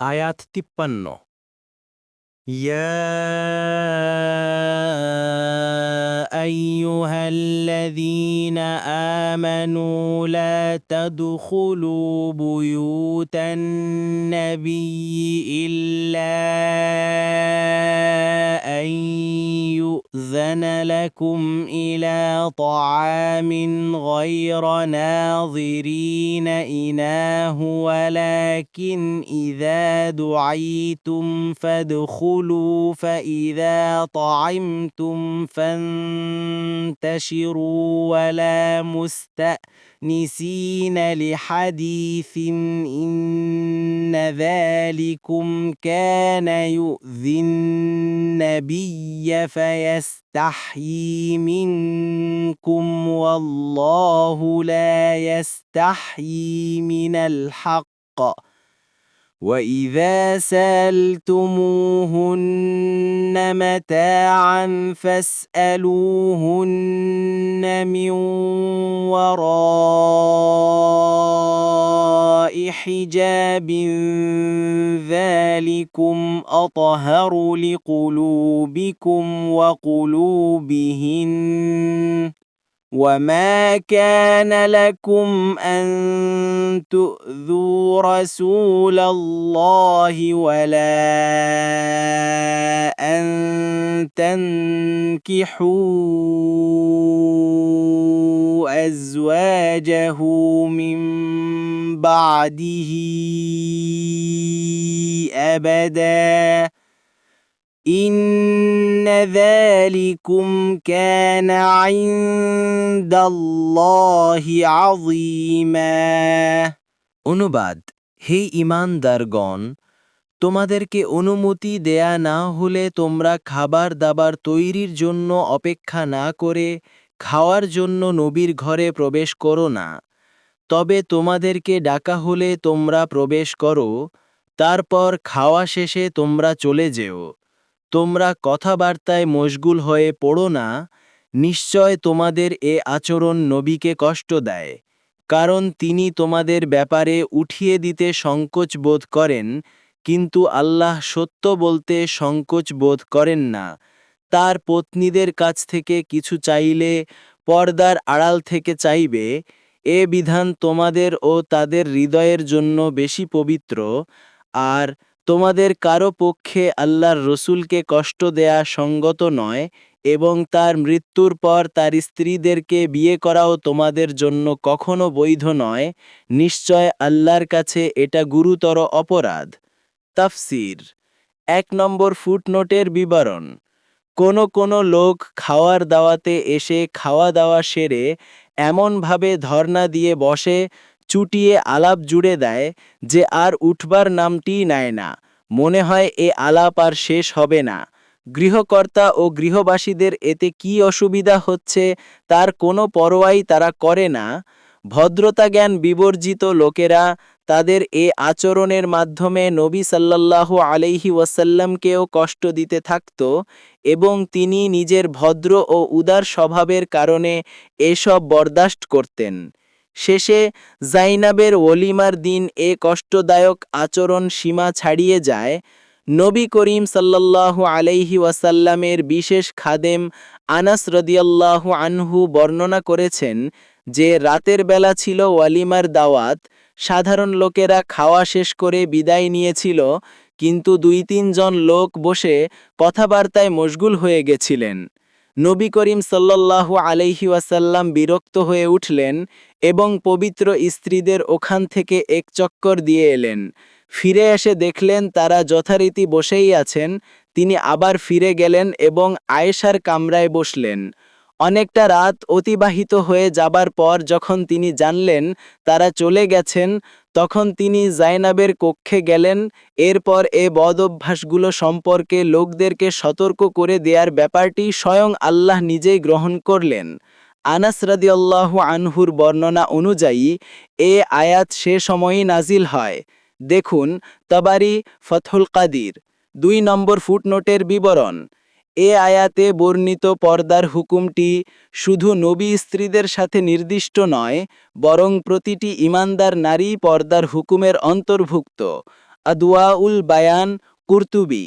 আয়াত তিপ্পান্ন يا أيها الذين آمنوا لا تدخلوا بيوت النبي إلا أن يؤذن لكم إلى طعام غير ناظرين إناه ولكن إذا دعيتم فادخلوا فإذا طعمتم فانتشروا ولا مستأنسين لحديث إن ذلكم كان يؤذي النبي فيستحيي منكم والله لا يستحيي من الحق واذا سالتموهن متاعا فاسالوهن من وراء حجاب ذلكم أطهر لقلوبكم وقلوبهن وما كان لكم أن تؤذوا رسول الله ولا أن تنكحوا أزواجه من بعده ابدا إن ذلكم كان عند الله عظيما অনুবাদ হে ইমানদারগণ তোমাদেরকে অনুমতি দেয়া না হলে তোমরা খাবার দাবার তৈরির জন্য অপেক্ষা না করে খাওয়ার জন্য নবীর ঘরে প্রবেশ করো না তবে তোমাদেরকে ডাকা হলে তোমরা প্রবেশ করো, তারপর খাওয়া শেষে তোমরা চলে যেও। তোমরা কথাবার্তায় মশগুল হয়ে পড়ো না, নিশ্চয় তোমাদের এ আচরণ নবীকে কষ্ট দেয়, কারণ তিনি তোমাদের ব্যাপারে উঠিয়ে দিতে সংকোচ বোধ করেন, কিন্তু আল্লাহ সত্য বলতে সংকোচ বোধ করেন না। তার পত্নীদের কাছ থেকে কিছু চাইলে পর্দার আড়াল থেকে চাইবে এ বিধান তোমাদের ও তাদের হৃদয়ের জন্য বেশি পবিত্র, আর তোমাদের কারও পক্ষে আল্লাহর রসুলকে কষ্ট দেয়া সঙ্গত নয় এবং তার মৃত্যুর পর তার স্ত্রীদেরকে বিয়ে করাও তোমাদের জন্য কখনো বৈধ নয়। নিশ্চয় আল্লাহর কাছে এটা গুরুতর অপরাধ। তাফসির। এক নম্বর ফুটনোটের বিবরণ। কোনো কোনো লোক খাওয়ার দাওয়াতে এসে খাওয়া দাওয়া সেরে এমনভাবে ধর্না দিয়ে বসে, চুটিয়ে আলাপ জুড়ে দেয় যে আর উঠবার নামটি নেয় না। মনে হয় এ আলাপ আর শেষ হবে না। গৃহকর্তা ও গৃহবাসীদের এতে কি অসুবিধা হচ্ছে তার কোনো পরোয়াই তারা করে না। ভদ্রতা জ্ঞান বিবর্জিত লোকেরা তাদের এ আচরণের মাধ্যমে নবী সাল্লাল্লাহু আলাইহি ওয়াসাল্লামকেও কষ্ট দিতে থাকত এবং তিনি নিজের ভদ্র ও উদার স্বভাবের কারণে এসব বরদাস্ত করতেন। শেষে জাইনাবের ওলিমার দিন এ কষ্টদায়ক আচরণ সীমা ছাড়িয়ে যায়। নবী করিম সাল্লাল্লাহু আলাইহি ওয়াসাল্লামের বিশেষ খাদেম আনাস রদিয়াল্লাহু আনহু বর্ণনা করেছেন যে রাতের বেলা ছিল ওয়ালিমার দাওয়াত, সাধারণ লোকেরা খাওয়া শেষ করে বিদায় নিয়েছিল, কিন্তু দুই তিনজন লোক বসে কথাবার্তায় মশগুল হয়ে গেছিলেন। নবী করিম সাল্লাল্লাহু আলাইহি ওয়াসাল্লাম বিরক্ত হয়ে উঠলেন এবং পবিত্র স্ত্রীদের ওখান থেকে এক চক্কর দিয়ে এলেন। ফিরে এসে দেখলেন তারা যথারীতি বসেই আছেন, তিনি আবার ফিরে গেলেন এবং আয়েশার কামরায় বসলেন। অনেকটা রাত অতিবাহিত হয়ে যাবার পর যখন তিনি জানলেন তারা চলে গেছেন, তখন তিনি জাইনাবের কক্ষে গেলেন। এরপর এ বদ অভ্যাসগুলো সম্পর্কে লোকদেরকে সতর্ক করে দেওয়ার ব্যাপারটি স্বয়ং আল্লাহ নিজেই গ্রহণ করলেন। আনাস রাদিয়াল্লাহু আনহুর বর্ণনা অনুযায়ী, এ আয়াত সে সময়ই নাজিল হয়। দেখুন, তবারি ফথুল কাদির, দুই নম্বর ফুটনোটের বিবরণ। এ আয়াতে বর্ণিত পর্দার হুকুমটি শুধু নবী স্ত্রীদের সাথে নির্দিষ্ট নয়, বরং প্রতিটি ইমানদার নারী পর্দার হুকুমের অন্তর্ভুক্ত। আদুয়া উল বায়ান, কুরতুবি।